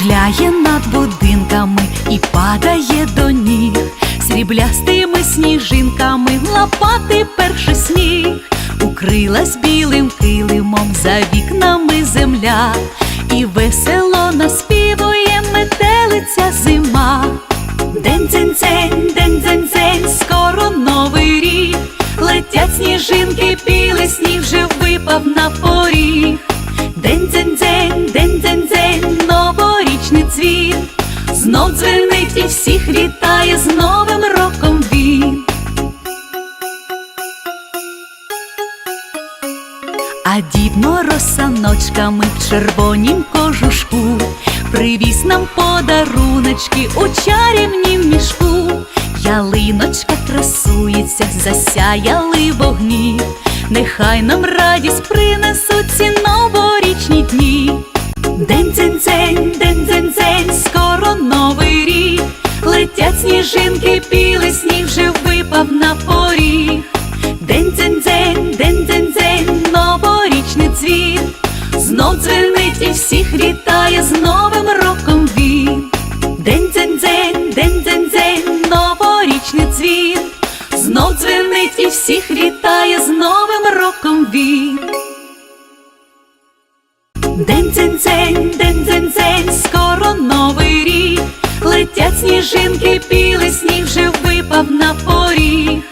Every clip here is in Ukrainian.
кружляє над будинками і падає до ніг, сріблястими сніжинками лапати перший сніг, укрилась білим килимом за вікнами земля, і весело наспівує метелиця зима. День дзень дзень, день дзень дзень, скоро новий рік. Летять сніжинки, білий сніг вже випав на поріг. Знов дзвенить і всіх вітає з Новим роком він. А дід Мороз саночками в червонім кожушку Привіз нам подаруночки у чарівнім мішку. Ялиночка красується, засяяли вогні. Нехай нам радість принесуть ці новорічні сніжинки, сніг вже випав на поріг. День дзень дзень, день дзень дзень, новорічний дзвін. Знов дзвенить і всіх вітає з Новим роком він. День дзень дзень, день дзень дзень, новорічний дзвін. Знов дзвенить і всіх вітає з Новим роком він. День дзень дзень, день дзень дзень, скоро новий рік. Летять сніжинки, білий сніг випав на поріг.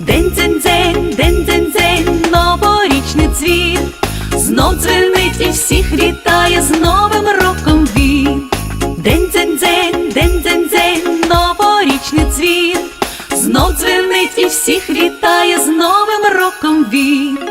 День дзень дзень, день дзень дзень, новорічний дзвін. Знов дзвенить і всіх вітає з Новим роком він. День дзень дзень, день дзень дзень, новорічний дзвін. Знов дзвенить і всіх вітає з Новим роком він.